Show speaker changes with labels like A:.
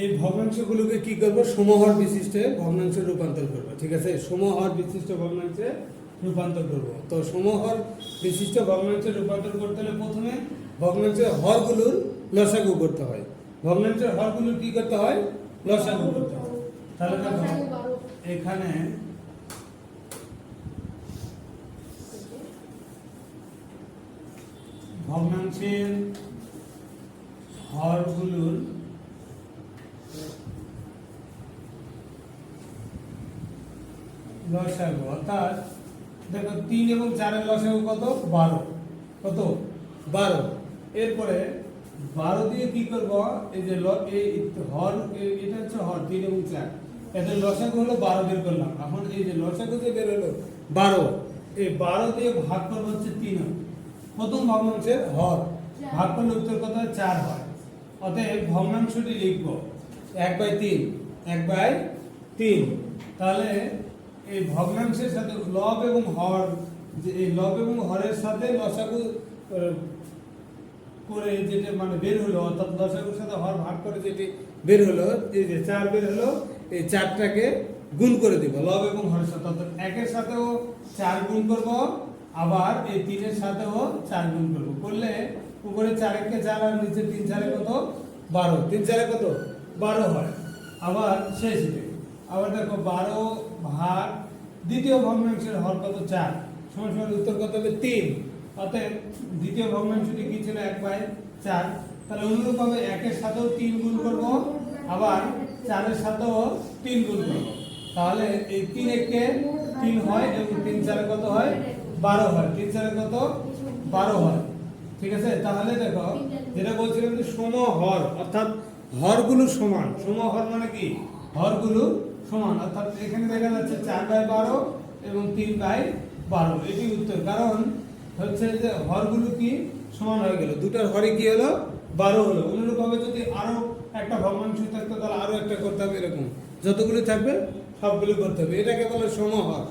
A: এই ভগ্নাংশগুলোকে কি করব? সমহর বিশিষ্টে ভগ্নাংশে রূপান্তর করব, ঠিক আছে? সমহর বিশিষ্ট ভগ্নাংশে রূপান্তর করব। তো সমহর বিশিষ্ট ভগ্নাংশে রূপান্তর করতে হলে প্রথমে ভগ্নাংশের হরগুলোর লসাগু করতে হয়। ভগ্নাংশের হরগুলো কি করতে হয়? লসাগু করতে হয়। তাহলে দেখো, এখানে ভগ্নাংশের হরগুলোর লসাগু অর্থাৎ, দেখো তিন এবং চারের লসাগু কত? বারো। কত? বারো। এরপরে বারো দিয়ে কি করব? এই যে হর এটা হচ্ছে হর, তিন এবং চার। লসাগু হলো বারো বের করলাম। এখন এই যে লসাগু যে বের হলো, বারো। এই বারো দিয়ে ভাগ করব হচ্ছে তিন প্রথম ভগ্নাংশের হর। ভাগ করলে উত্তর কত চার হয়। অতএব ভগ্নাংশটি লিখব। এক বাই তিন, এক বাই তিন। তাহলে এই ভগ্নাংশের সাথে লব এবং হর, যে এই লব এবং হরের সাথে লসাগু করে যেটা মানে বের হলো, অর্থাৎ লসাগুর সাথে হর ভাগ করে যেটি বের হলো, এই যে চার বের হলো, এই চারটাকে গুণ করে দিব লব এবং হরের সাথে। অর্থাৎ একের সাথেও চার গুণ করব, আবার এই তিনের সাথেও চার গুণ করব। করলে উপরে চারেককে চার আর নিচে তিন চারে কত? বারো। তিন চারে কত? বারো হয়। আবার শেষ দিকে। আবার দেখো বারো ভাগ দ্বিতীয় ভগ্নাংশের হর কত? চার। সমান সমান উত্তর কত হবে তিন। অতএব দ্বিতীয় ভগ্নাংশটি কি ছিল? এক বাই চার। তাহলে অনুরূপভাবে একের সাথেও তিন গুণ করব, আবার চারের সাথেও তিন গুণ করব। তাহলে এই তিন একে তিন হয় এবং তিন চারে কত হয়? বারো হয়। তিন চারে কত? বারো হয়। ঠিক আছে? তাহলে দেখো, যেটা বলছিলাম যে সম হর অর্থাৎ হরগুলো সমান। সম হর মানে কি? হরগুলো সমান। অর্থাৎ এখানে দেখা যাচ্ছে চার বাই বারো এবং তিন বাই বারো। এটি উত্তর। কারণ হচ্ছে যে হরগুলো কি? সমান হয়ে গেল। দুটার হরে কি হলো? বারো হলো। অনুরূপভাবে যদি আরও একটা ভগ্নাংশ থাকতো, তাহলে আরও একটা করতে হবে এরকম। যতগুলো থাকবে, সবগুলো করতে হবে। এটাকে বলে সমহর।